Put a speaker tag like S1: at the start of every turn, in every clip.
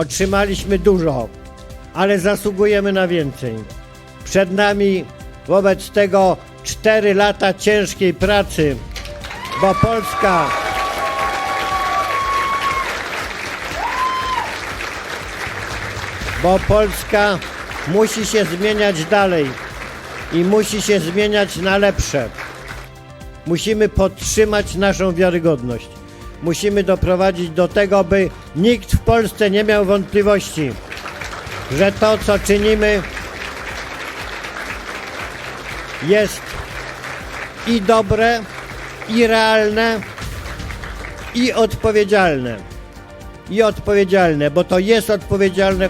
S1: Otrzymaliśmy dużo, ale zasługujemy na więcej. Przed nami wobec tego 4 lata ciężkiej pracy, bo Polska bo Polska musi się zmieniać dalej i musi się zmieniać na lepsze. Musimy podtrzymać naszą wiarygodność. Musimy doprowadzić do tego, by nikt w Polsce nie miał wątpliwości, że to, co czynimy, jest i dobre, i realne, i odpowiedzialne. I odpowiedzialne, bo to jest odpowiedzialne.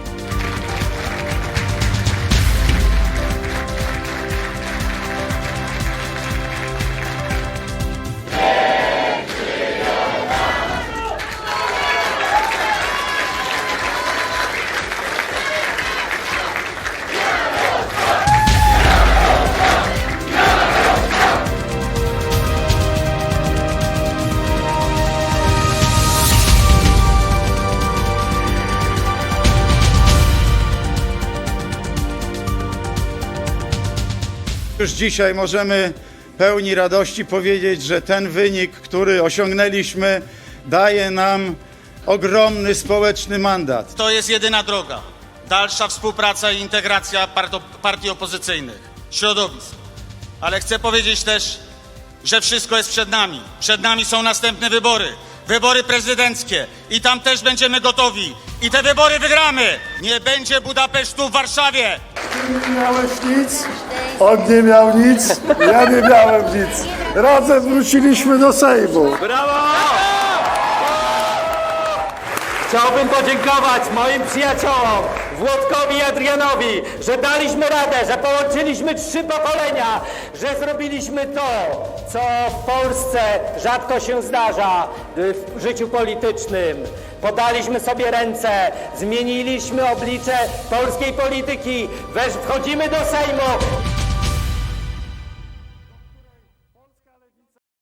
S2: Już dzisiaj możemy pełni radości powiedzieć, że ten wynik, który osiągnęliśmy, daje nam ogromny społeczny mandat.
S3: To jest jedyna droga. Dalsza współpraca i integracja partii opozycyjnych, środowisk. Ale chcę powiedzieć też, że wszystko jest przed nami. Przed nami są następne wybory. Wybory prezydenckie. I tam też będziemy gotowi. I te wybory wygramy. Nie będzie Budapesztu w Warszawie.
S4: nie miałeś nic, on nie miał nic, ja nie miałem nic. Razem wróciliśmy do Sejmu.
S5: Chciałbym podziękować moim przyjaciołom, Włodkowi i Adrianowi, że daliśmy radę, że połączyliśmy trzy pokolenia, że zrobiliśmy to, co w Polsce rzadko się zdarza w życiu politycznym. Podaliśmy sobie ręce, zmieniliśmy oblicze polskiej polityki, wchodzimy do Sejmu.